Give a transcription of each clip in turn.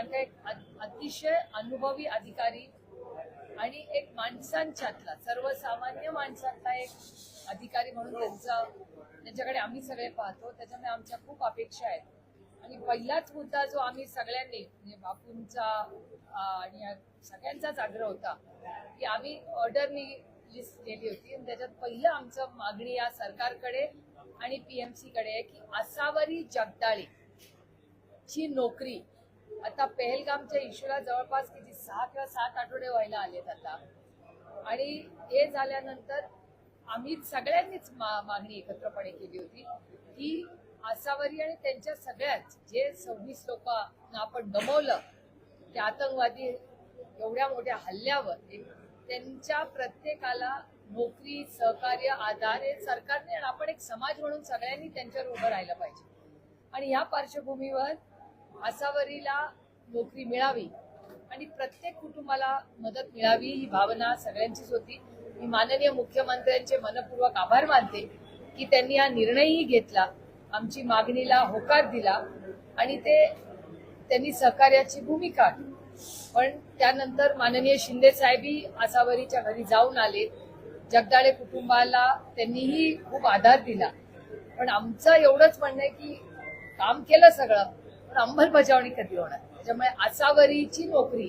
कारण का एक अतिशय अनुभवी अधिकारी आणि एक माणसांच्यातला सर्वसामान्य माणसातला एक अधिकारी म्हणून त्यांचा त्यांच्याकडे आम्ही सगळे पाहतो. त्याच्यामुळे आमच्या खूप अपेक्षा आहेत. आणि पहिलाच मुद्दा जो आम्ही सगळ्यांनी म्हणजे बापूंचा आणि सगळ्यांचाच आग्रह होता की आम्ही ऑर्डरनी लिस्ट केली होती. आणि त्याच्यात पहिलं आमचं मागणी या सरकारकडे आणि पीएमसी कडे आहे की असावरी जगदाळे ची नोकरी आता पेहलगामच्या इशूला जवळपास किती सहा किंवा सात आठवडे व्हायला आलेत आता. आणि हे झाल्यानंतर आम्ही सगळ्यांनीच मा- मागणी एकत्रपणे केली होती की आसावरी आणि त्यांच्या सगळ्याच जे सव्वीस लोकांना आपण गमवलं त्या आतंकवादी एवढ्या मोठ्या हल्ल्यावर त्यांच्या प्रत्येकाला नोकरी सहकार्य आधार हे सरकारने आणि आपण एक समाज म्हणून सगळ्यांनी त्यांच्यावर उभं राहिलं पाहिजे. आणि या पार्श्वभूमीवर आसावरीला नोकरी मिळावी आणि प्रत्येक कुटुंबाला मदत मिळावी ही भावना सगळ्यांचीच होती. मी माननीय मुख्यमंत्र्यांचे मनपूर्वक आभार मानते की त्यांनी हा निर्णयही घेतला आमची मागणीला होकार दिला आणि ते त्यांनी सहकार्याची भूमिका पण त्यानंतर माननीय शिंदे साहेबही आसावरीच्या घरी जाऊन आले. जगदाळे कुटुंबाला त्यांनीही खूप आधार दिला. पण आमचं एवढंच म्हणणं आहे की काम केलं सगळं. पण अंमलबजावणी कधी होणार. त्याच्यामुळे आसावरीची नोकरी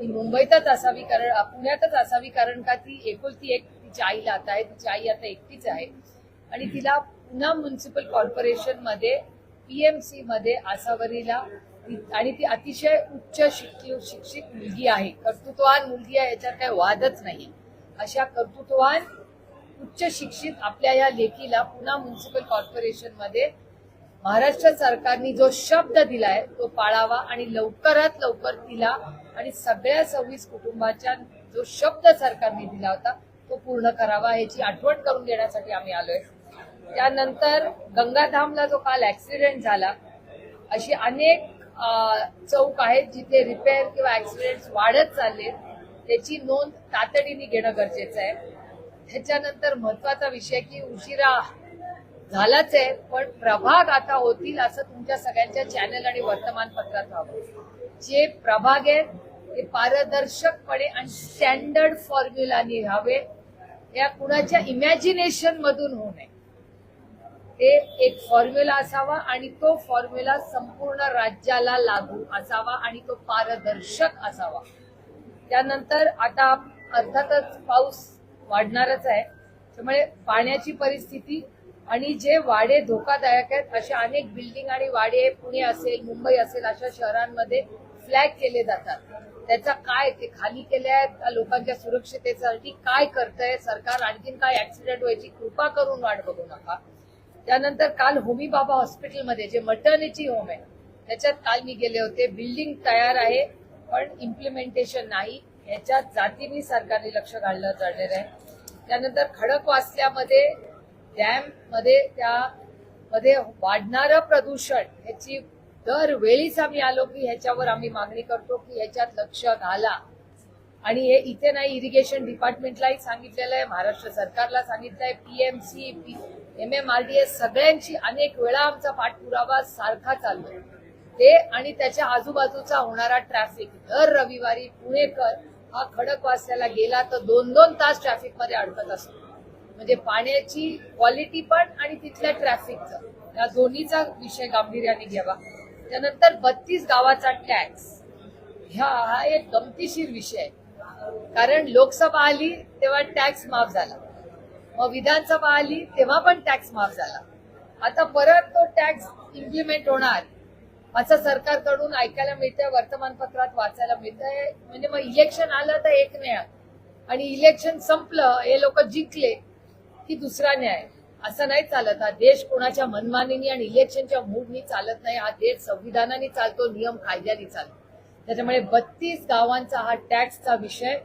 ही मुंबईतच असावी कारण पुण्यातच असावी कारण का ती एकुलती एक तिच्या आईला आता आहे तिची आई आता एकटीच आहे. आणि तिला पुन्हा म्युन्सिपल कॉर्पोरेशनमध्ये पीएमसी मध्ये आसावरीला आणि ती अतिशय उच्च शिक्षित शिक्षित मुलगी आहे. कर्तृत्ववान मुलगी आहे याच्यात काही वादच नाही अशा कर्तृत्ववान उच्च शिक्षित आपल्या या लेखीला पुन्हा म्युन्सिपल कॉर्पोरेशनमध्ये महाराष्ट्र सरकारने जो शब्द दिलाय तो पाळावा आणि लवकरात लवकर तिला आणि सगळ्या सव्वीस कुटुंबाच्या जो शब्द सरकारने दिला होता तो पूर्ण करावा याची आठवण करून देण्यासाठी आम्ही आलोय. त्यानंतर गंगाधामला जो काल ऍक्सिडेंट झाला अशी अनेक चौक आहेत जिथे रिपेअर किंवा ऍक्सिडेंट वाढत चालले त्याची नोंद तातडीने घेणं गरजेचं आहे. त्याच्यानंतर महत्त्वाचा विषय की उशिरा झालाच आहे पण प्रभाग आता होतील असं तुमच्या सगळ्यांच्या चॅनल आणि वर्तमानपत्रात व्हावं जे प्रभाग आहेत ते पारदर्शकपणे आणि स्टँडर्ड फॉर्म्युलाने व्हावे या कुणाच्या इमॅजिनेशन मधून होऊ नये. ते एक फॉर्म्युला असावा आणि तो फॉर्म्युला संपूर्ण राज्याला लागू असावा आणि तो पारदर्शक असावा. त्यानंतर आता अर्थातच पाऊस वाढणारच आहे. त्यामुळे पाण्याची परिस्थिती आणि जे वाडे धोकादायक आहेत अशा अनेक बिल्डिंग आणि वाडे पुणे असेल मुंबई असेल अशा शहरांमध्ये फ्लॅग केले जातात. त्याचा काय ते खाली केले आहेत लोकांच्या सुरक्षितेसाठी काय करतंय? सरकार आणखीन काय ऍक्सिडेंट व्हायची कृपा करून वाट बघू नका. त्यानंतर काल होमी बाबा हॉस्पिटलमध्ये जे मटर्निटी होम आहे त्याच्यात काल मी गेले होते. बिल्डिंग तयार आहे पण इम्प्लिमेंटेशन नाही. याच्यात जातीने सरकारने लक्ष घालणं चाललेलं आहे. त्यानंतर खडकवासल्यामध्ये डॅममध्ये त्या मध्ये वाढणारं प्रदूषण ह्याची दरवेळीच आम्ही आलो की ह्याच्यावर आम्ही मागणी करतो की ह्याच्यात लक्ष घाला. आणि हे इथे नाही इरिगेशन डिपार्टमेंटलाही सांगितलेलं आहे महाराष्ट्र सरकारला सांगितलंय PMC M M R D S सगळ्यांची अनेक वेळा आमचा पाठपुरावा सारखा चालू ते आणि त्याच्या आजूबाजूचा होणारा ट्रॅफिक दर रविवारी पुणेकर हा खडकवास्याला गेला तर दोन दोन तास ट्रॅफिकमध्ये अडकत असतो. म्हणजे पाण्याची क्वालिटी पण आणि तिथल्या ट्रॅफिकचं या दोन्हीचा विषय गांभीर्याने घ्यावा. त्यानंतर बत्तीस गावाचा टॅक्स ह्या हा एक गमतीशीर विषय आहे. कारण लोकसभा आली तेव्हा टॅक्स माफ झाला. मग विधानसभा आली तेव्हा पण टॅक्स माफ झाला. आता परत तो टॅक्स इम्प्लिमेंट होणार. असं सरकारकडून ऐकायला मिळतंय वर्तमानपत्रात वाचायला मिळतंय. म्हणजे मग इलेक्शन आलं तर एक नाही आणि इलेक्शन संपलं हे लोक जिंकले. की दुसरा न्याय. असं नाही चालत. हा देश कोणाच्या मनमानीने आणि इलेक्शनच्या मूडनी चालत नाही. हा देश संविधानाने चालतो नियम कायद्याने चालतो. त्याच्यामुळे बत्तीस गावांचा हा टॅक्सचा विषय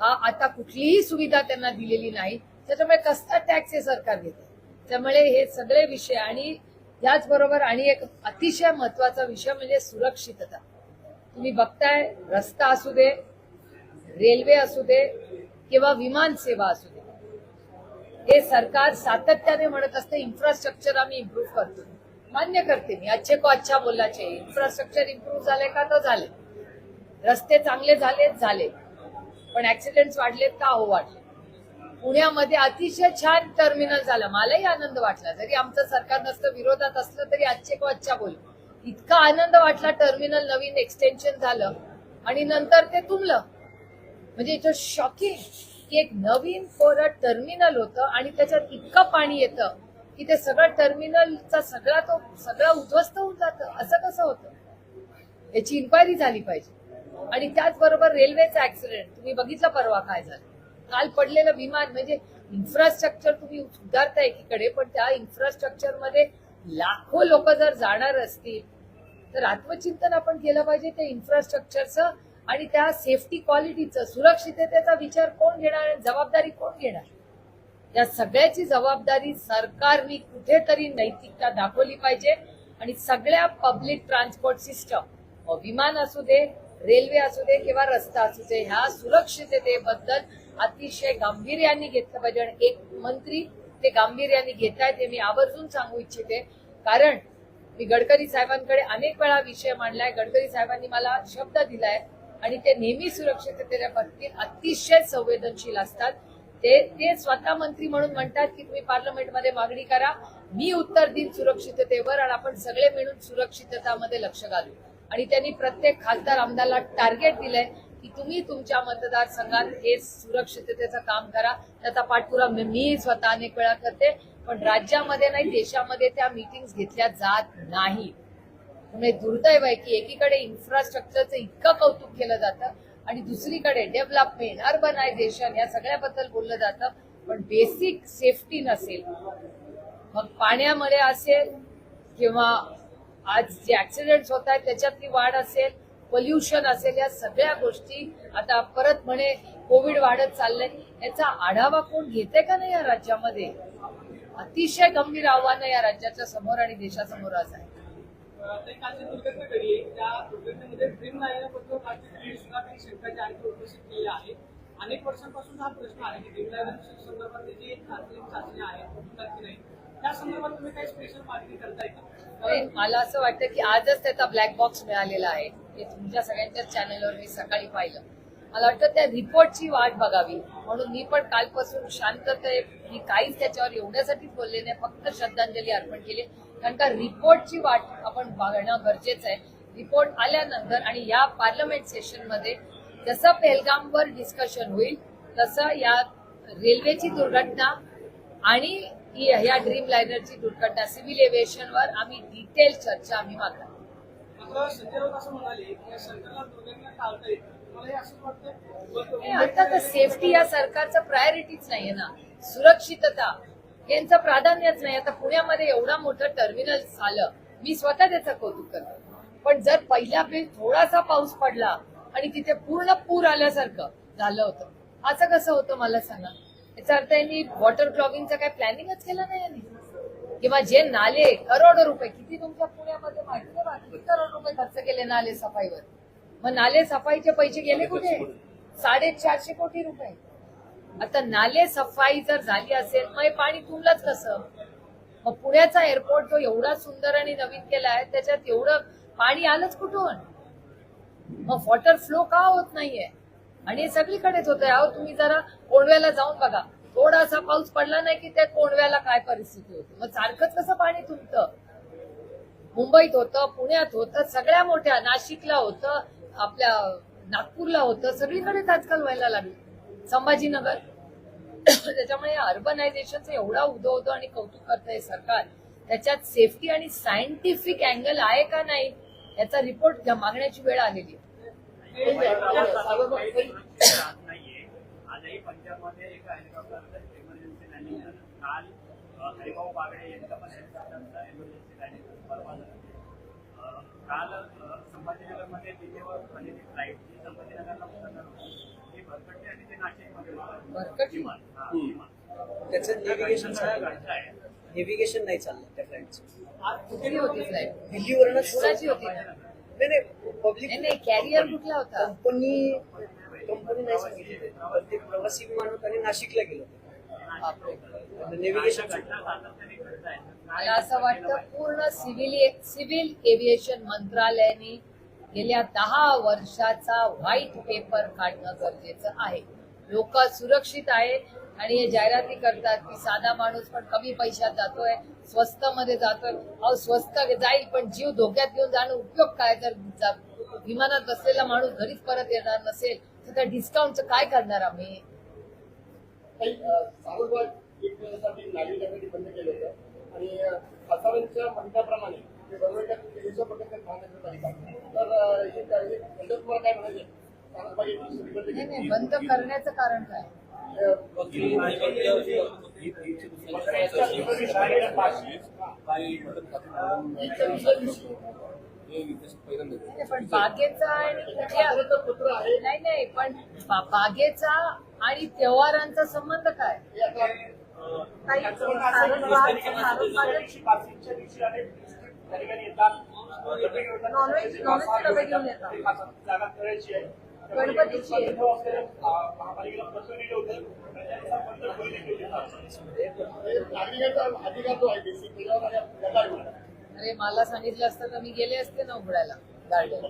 हा आता कुठलीही सुविधा त्यांना दिलेली नाही. त्याच्यामुळे कसला टॅक्स हे सरकार घेते? त्यामुळे हे सगळे विषय आणि याचबरोबर आणि एक अतिशय महत्त्वाचा विषय म्हणजे सुरक्षितता. तुम्ही बघताय रस्ता असू दे रेल्वे असू दे किंवा विमान सेवा असू दे हे सरकार सातत्याने म्हणत असते इन्फ्रास्ट्रक्चर आम्ही इम्प्रूव्ह करतो. मान्य करते मी. अच्छे को अच्छा बोलाचे इन्फ्रास्ट्रक्चर इम्प्रूव्ह झाले का तर झाले. रस्ते चांगले झालेत झाले. पण ऍक्सिडेंट वाढलेत का? हो वाढले. पुण्यामध्ये अतिशय छान टर्मिनल झालं. मलाही आनंद वाटला. जरी आमचं सरकार नसतं विरोधात असलं तरी अच्छे को अच्छा बोल. इतका आनंद वाटला टर्मिनल नवीन एक्सटेन्शन झालं आणि नंतर ते तुंबलं. म्हणजे इथं शॉकिंग की एक नवीन कोरड टर्मिनल होतं आणि त्याच्यात इतकं पाणी येतं की ते सगळं टर्मिनलचा सगळा तो सगळा उद्ध्वस्त होऊन जातं. असं कसं होतं? याची इन्क्वायरी झाली पाहिजे. आणि त्याचबरोबर रेल्वेचा ऍक्सिडेंट तुम्ही बघितलं परवा काय झालं? काल पडलेलं विमान म्हणजे इन्फ्रास्ट्रक्चर तुम्ही सुधारता एकीकडे पण त्या इन्फ्रास्ट्रक्चरमध्ये लाखो लोक जर जाणार असतील तर आत्मचिंतन आपण केलं पाहिजे त्या इन्फ्रास्ट्रक्चरचं आणि त्या सेफ्टी क्वालिटीचं सुरक्षिततेचा विचार कोण घेणार आणि जबाबदारी कोण घेणार? या सगळ्याची जबाबदारी सरकारने कुठेतरी नैतिकता दाखवली पाहिजे आणि सगळ्या पब्लिक ट्रान्सपोर्ट सिस्टम विमान असू दे रेल्वे असू दे किंवा रस्ता असू दे ह्या सुरक्षिततेबद्दल अतिशय गांभीर्याने घेतलं पाहिजे. आणि एक मंत्री ते गांभीर्याने घेत आहेत हे मी आवर्जून सांगू इच्छिते. कारण मी गडकरी साहेबांकडे अनेक वेळा विषय मांडलाय. गडकरी साहेबांनी मला शब्द दिलाय. आणि ते नेहमी सुरक्षिततेच्या बाबतीत अतिशय संवेदनशील असतात. ते ते स्वतः मंत्री म्हणून म्हणतात की तुम्ही पार्लमेंटमध्ये मागणी करा. मी उत्तर देईन सुरक्षिततेवर आणि आपण सगळे मिळून सुरक्षिततामध्ये लक्ष घालू. आणि त्यांनी प्रत्येक खासदार आमदारला टार्गेट दिलंय की तुम्ही तुमच्या मतदारसंघात हे सुरक्षिततेचं काम करा. त्याचा पाठपुरा मी- स्वतः अनेक वेळा करते. पण राज्यामध्ये नाही देशामध्ये त्या मीटिंग घेतल्या जात नाही. म्हणजे दुर्दैव आहे की एकीकडे इन्फ्रास्ट्रक्चरचं इतकं कौतुक केलं जातं आणि दुसरीकडे डेव्हलपमेंट अर्बनायझेशन या सगळ्याबद्दल बोललं जातं. पण बेसिक सेफ्टी नसेल मग पाण्यामध्ये असेल किंवा आज जे ऍक्सिडेंट होत आहेत त्याच्यातली वाढ असेल पोल्युशन असेल या सगळ्या गोष्टी आता परत म्हणे कोविड वाढत चाललंय याचा आढावा कोण घेते का नाही या राज्यामध्ये? अतिशय गंभीर आव्हानं या राज्याच्या समोर आणि देशासमोर आज आहे. अनेक वर्षांपासून हा प्रश्न आहे की तांत्रिक चाचणी आहे की नाही. त्या संदर्भात तुम्ही काही स्पेशल मागणी करताय का? मला असं वाटतं की आजच त्याचा ब्लॅक बॉक्स मिळालेला आहे. हे तुमच्या सगळ्यांच्याच चॅनलवर मी सकाळी पाहिलं. मला वाटतं त्या रिपोर्टची वाट बघावी. म्हणून मी पण कालपासून शांतते मी काहीच त्याच्यावर एवढ्यासाठीच बोलले नाही फक्त श्रद्धांजली अर्पण केली. कारण का रिपोर्टची वाट आपण बघणं गरजेचं आहे. रिपोर्ट आल्यानंतर आणि या पार्लमेंट सेशनमध्ये जसं पेहलगामवर डिस्कशन होईल तसं या रेल्वेची दुर्घटना आणि ह्या ड्रीम लायनरची दुर्घटना सिव्हिल एव्हिएशनवर आम्ही डिटेल चर्चा आम्ही मागणार. या आता तर सेफ्टी या सरकारचं प्रायोरिटीच नाहीये ना. सुरक्षितता यांचं प्राधान्यच नाही. आता पुण्यामध्ये एवढा मोठं टर्मिनल झालं. मी स्वतः त्याचं कौतुक करतो. पण जर पहिल्या वेळी थोडासा पाऊस पडला आणि तिथे पूर्ण पूर आल्यासारखं झालं होतं असं कसं होतं मला सांगा? याचा अर्थ यांनी वॉटर क्लॉगिंगचं काय प्लॅनिंगच केलं नाही यांनी किंवा जे नाले करोडो रुपये किती तुमच्या पुण्यामध्ये माहिती आहे करोड रुपये खर्च केले नाले सफाईवर? मग नाले सफाईचे पैसे गेले कुठे? साडेचारशे कोटी रुपये. आता नाले सफाई जर झाली असेल मग हे पाणी तुमलंच कसं? मग पुण्याचा एअरपोर्ट जो एवढा सुंदर आणि नवीन केला आहे त्याच्यात एवढं पाणी आलंच कुठून? मग वॉटर फ्लो का होत नाहीये? आणि हे सगळीकडेच होत आहे अहो तुम्ही जरा कोंडव्याला जाऊन बघा. थोडासा पाऊस पडला नाही की त्या कोंडव्याला काय परिस्थिती होती. मग सारखंच कसं पाणी तुमतं मुंबईत होतं पुण्यात होतं सगळ्या मोठ्या नाशिकला होतं आपल्या नागपूरला होतं सगळीकडेच आजकाल व्हायला लागलं. संभाजीनगर. त्याच्यामुळे अर्बनायझेशनचा एवढा उदो होतो आणि कौतुक करतं आहे सरकार. त्याच्यात सेफ्टी आणि सायंटिफिक अँगल आहे का नाही याचा रिपोर्ट मागण्याची वेळ आलेली आजही पंजाबमध्ये एका हेलिकॉप्टरचं इमर्जन्सी लँडिंग झालं काल अ, त्याचं नेव्हिगेशन नेव्हिगेशन नाही चाललं त्या फ्लाईटचं होती फ्लाईट दिल्लीवरूनच कुणाची होती. ना नाही नाही पब्लिक नाही नाही कॅरियर कुठला होता? कंपनी कंपनी नाही सांगितलं ते. प्रवासी विमान होतं. आणि नाशिकला गेलो मला असं वाटतं पूर्ण सिव्हिल सिव्हिल एव्हिएशन मंत्रालयाने गेल्या दहा वर्षाचा व्हाईट पेपर काढणं गरजेचं आहे. लोक सुरक्षित आहे आणि हे जाहिराती करतात की साधा माणूस पण कमी पैशात जातोय स्वस्त मध्ये जातोय. अहो स्वस्त जाईल पण जीव धोक्यात घेऊन जाणं उपयोग काय? जर विमानात बसलेला माणूस घरीच परत येणार नसेल तर त्या डिस्काउंटचं काय करणार आम्ही? बंद केलं होतं. आणि म्हणण्याप्रमाणे तर काय- नाही नाही बंद करण्याचं कारण काय? पण बागेचा आणि नाही नाही पण बागेचा आणि त्योहारांचा संबंध काय? हे काही नॉनव्हेज- नॉनव्हेजचे घेऊन येतात. गणपतीची अरे मला सांगितलं असतं तर मी गेले असते ना उघडायला गार्डन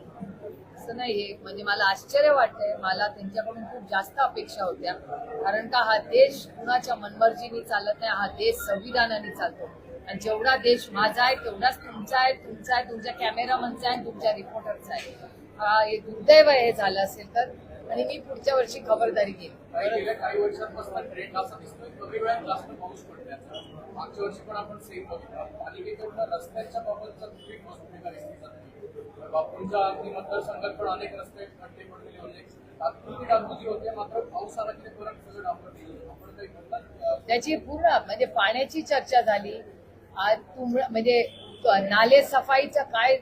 असं नाहीये. म्हणजे मला आश्चर्य वाटतंय. मला त्यांच्याकडून खूप जास्त अपेक्षा होत्या. कारण का हा देश कुणाच्या मनमर्जीने चालत नाही हा देश संविधानाने चालतो. आणि जेवढा देश माझा आहे तेवढाच तुमचा आहे तुमचा आहे तुमच्या कॅमेरामनचा आहे तुमच्या रिपोर्टरचा आहे. हा दुर्दैव हे झालं असेल तर. आणि मी पुढच्या वर्षी खबरदारी घेईन. गेल्या काही वर्षांपासून ट्रेंड असा दिसतोय. कमी वेळात जास्त पाऊस पडण्याचा. मागच्या वर्षी पण आपण सेम बघितला. पालिकेकडनं रस्त्यांच्या बाबतचा खूप एक मजबूत भूमिका दिसली जाते बापूंच्या अगदी मतदारसंघात पण अनेक रस्ते खड्डे पडलेले होते. तात्पुरती डागडुजी होते मात्र पाऊस आला की ते परत सगळं डांबर गेलं आपण काही म्हणतात त्याची पूर्ण म्हणजे पाण्याची चर्चा झाली. आज म्हणजे नाले सफाईचा काय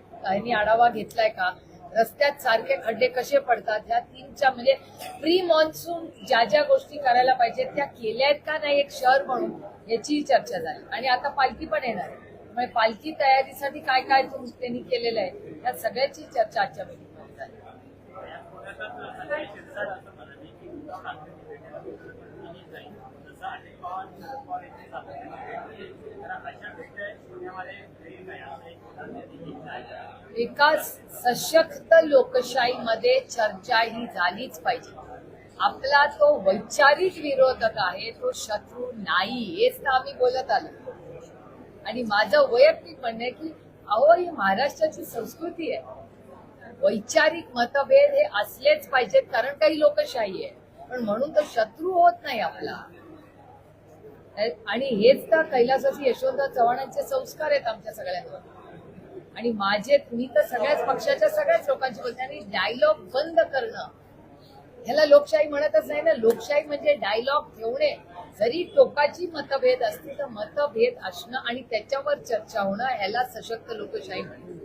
आढावा घेतलाय का? रस्त्यात सारखे खड्डे कसे पडतात? ह्या तीनच्या म्हणजे प्री मॉन्सून ज्या ज्या गोष्टी करायला पाहिजेत त्या केल्या आहेत का नाही एक शहर म्हणून याचीही चर्चा झाली. आणि आता पालखी पण येणार आहे. म्हणजे पालखी तयारीसाठी काय काय तुम- त्यांनी केलेलं आहे त्या सगळ्याची चर्चा आजच्या बैठकीत झाली तर अशा भेट पुण्यामध्ये होईल काय असं एका सशक्त लोकशाहीमध्ये चर्चा ही झालीच पाहिजे. आपला तो वैचारिक विरोधक आहे तो शत्रू नाही हेच तर आम्ही बोलत आलो. आणि माझं वैयक्तिक म्हणणं आहे की अहो ही महाराष्ट्राची संस्कृती आहे. वैचारिक मतभेद हे असलेच पाहिजेत कारण काही लोकशाही आहे. पण म्हणून तो शत्रू होत नाही आपला. आणि हेच तर कैलासाची यशवंतराव चव्हाणांचे संस्कार आहेत आमच्या सगळ्यांवर. आणि माझे मी तर सगळ्याच पक्षाच्या सगळ्याच लोकांची बोलते आणि डायलॉग बंद करणं. ह्याला लोकशाही म्हणतच नाही ना. लोकशाही म्हणजे डायलॉग ठेवणे. जरी टोकाची मतभेद असतील तर मतभेद असणं आणि त्याच्यावर चर्चा होणं ह्याला सशक्त लोकशाही म्हणतात.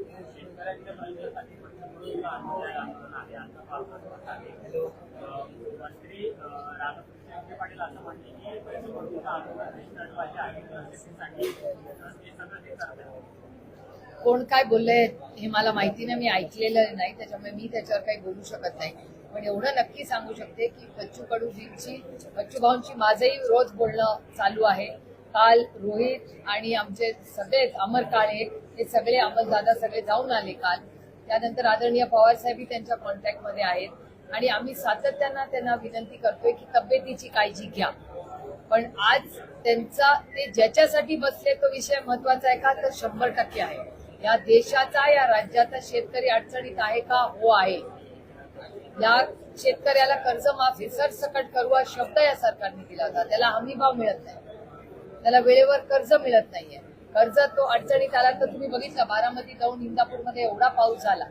कोण काय बोललंय हे मला माहिती नाही मी ऐकलेलं नाही त्याच्यामुळे मी त्याच्यावर काही बोलू शकत नाही. पण एवढं नक्की सांगू शकते की बच्चू कडूजींची बच्चू भाऊंची माझंही रोज बोलणं चालू आहे. काल रोहित आणि आमचे सगळेच अमर काळे हे सगळे अमरदादा सगळे जाऊन आले काल. त्यानंतर आदरणीय पवारसाहेबही त्यांच्या कॉन्टॅक्टमध्ये आहेत. आणि आम्ही सातत्यानं त्यांना विनंती करतोय की तब्येतीची काळजी घ्या. पण आज त्यांचा ते ज्याच्यासाठी बसले तो विषय महत्त्वाचा आहे का? तर शंभर टक्के आहे. या देशाचा या राज्याचा शेतकरी अडचणीत आहे का? हो आहे. या शेतकऱ्याला कर्जमाफी सरसकट करू हा शब्द या सरकारने दिला होता. त्याला हमीभाव मिळत नाही. त्याला वेळेवर कर्ज मिळत नाहीये. कर्ज तो अडचणीत आला तर तुम्ही बघितलं बारामती जाऊन इंदापूरमध्ये एवढा पाऊस झाला.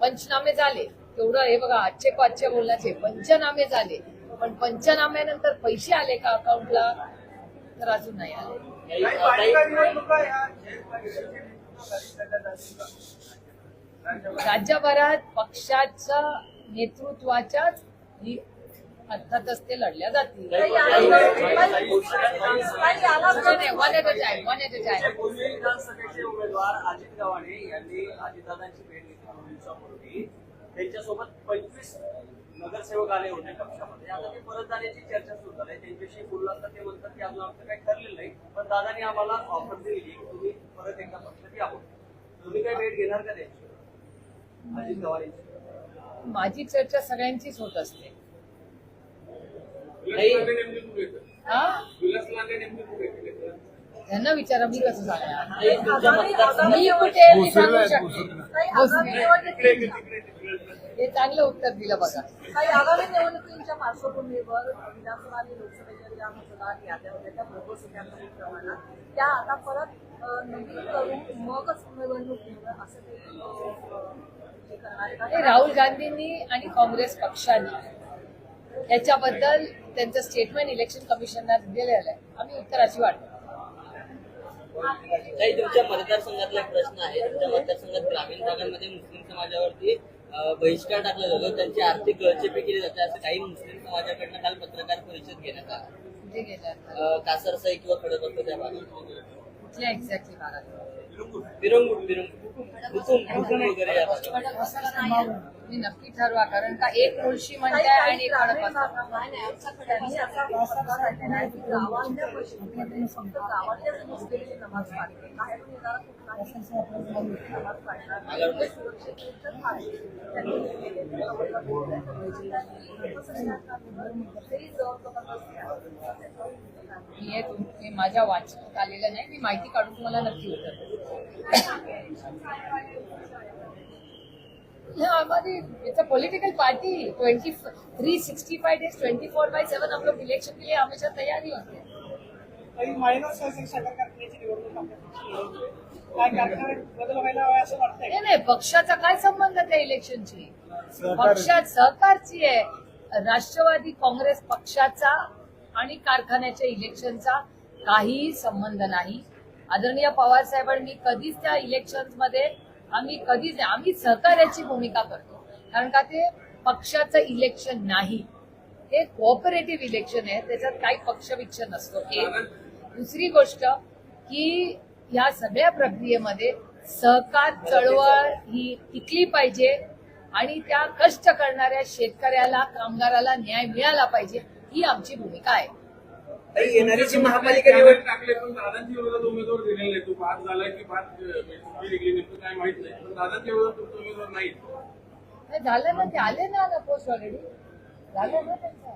पंचनामे झाले. तेवढं हे बघा आजचे पाचशे बोलण्याचे पंचनामे झाले. पण पंचनाम्यानंतर पैसे आले का अकाउंटला तर अजून नाही आले. राज्यभरात पक्षाच्या नेतृत्वाच्याच ही अर्थातच ते लढल्या जातील. विधानसभेचे उमेदवार अजित गव्हाणे यांनी अजितदादांची भेट घेतली त्यांच्यासोबत पंचवीस नगरसेवक आले होते पक्षामध्ये. आता ते परत जाण्याची चर्चा सुरू झाली. त्यांच्याशी बोललं तर ते म्हणतात की अजून आमचं काही ठरलेलं नाही. पण दादानी आम्हाला ऑफर दिली की तुम्ही परत एकदा पक्षात यावं तुम्ही काही भेट घेणार का त्यांची? अजित पवार यांची माझी चर्चा सगळ्यांचीच होत असते. नाही. हा? त्यांना विचारा मी कसं सांगणार? मी कुठे हे चांगलं उत्तर दिलं बघा काही आगामी निवडणुकींच्या पार्श्वभूमीवर विधानसभा आणि लोकसभेच्या ज्या मतदार याद्या होत्या त्या भरपूर होत्या काही प्रमाणात त्या आता परत नवीन करून मगच निवडणूक घेणं असं ते अ, हे करणार आहे का? हे राहुल गांधींनी आणि काँग्रेस पक्षाने याच्याबद्दल त्यांचं स्टेटमेंट इलेक्शन कमिशनला दिलेलं आहे आम्ही उत्तराची वाट बघतो. काही तुमच्या मतदारसंघातला एक प्रश्न आहे तुमच्या मतदारसंघात ग्रामीण भागांमध्ये मुस्लिम समाजावरती बहिष्कार टाकला जातो. त्यांची आर्थिक गळचेपी केली जाते असं काही मुस्लिम समाजाकडनं काल पत्रकार परिषद घेण्यात आला. कासारसाई किंवा खडकवासला त्या भागात. कुठल्या एक्झॅक्टली भागात? विरंगुट वगैरे मी नक्की ठरवा कारण का एक तुळशी म्हणजे आणि एक मी हे हे माझ्या वाचनात आलेलं नाही मी माहिती काढून तुम्हाला नक्की it's a political party twenty three sixty five days twenty four by seven हम लोग इलेक्शन के लिए हमेशा तैयारी होते हैं। नाही पक्षाचा काय संबंध त्या इलेक्शनची पक्षात सहकारची आहे. राष्ट्रवादी काँग्रेस पक्षाचा आणि कारखान्याच्या इलेक्शनचा काहीही संबंध नाही. आदरणीय पवार साहेबांनी कधीच त्या इलेक्शनमध्ये आम्ही कधीच आम्ही सहकार्याची भूमिका करतो. कारण का ते पक्षाचं इलेक्शन नाही. हे कोऑपरेटिव्ह इलेक्शन आहे त्याच्यात काही पक्षविक्ष नसतो. एक दुसरी गोष्ट की या सगळ्या प्रक्रियेमध्ये सहकार चळवळ ही टिकली पाहिजे आणि त्या कष्ट करणाऱ्या शेतकऱ्याला कामगाराला न्याय मिळाला पाहिजे. ही आमची भूमिका आहे. येणारी जी महापालिका निवड टाकले पण दादांच्या विरोधात उमेदवार दिलेले नाही तो बाद झालाय की बाद सुट्टी निघली नेमकं काय माहीत नाही. पण दादांच्या विरोधात तुमचा उमेदवार नाही नाही, झालं ना ते आले ना ना पोस्ट ऑलरेडी झालं ना त्यांचं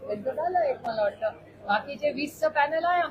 त्यांचं झालं एक मला वाटतं. बाकीचे वीसचं पॅनल आहे